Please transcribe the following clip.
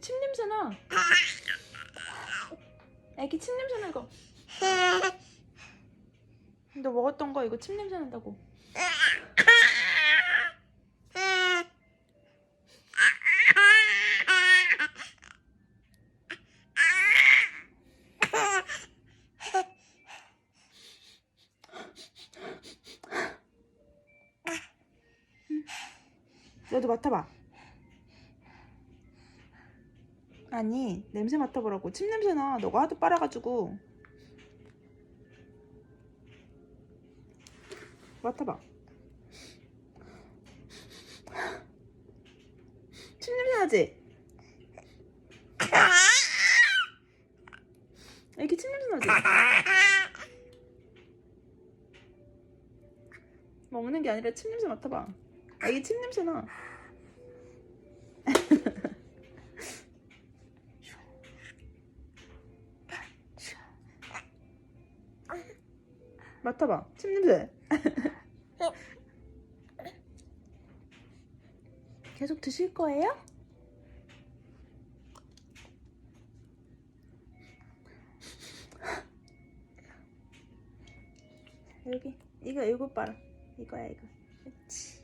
침 냄새 나. 애기 침 냄새 나 이거. 너 먹었던 거 이거 침 냄새 난다고. 너도 맡아봐. 아니 냄새 맡아보라고. 침 냄새 나. 너가 하도 빨아가지고. 맡아봐. 침 냄새 나지? 애기 침 냄새 나지? 먹는 게 아니라 침 냄새 맡아봐. 애기 침 냄새 나. 맡아봐. 침 냄새. 계속 드실 거예요? 여기 이거 이거 봐라 이거야 이거 그렇지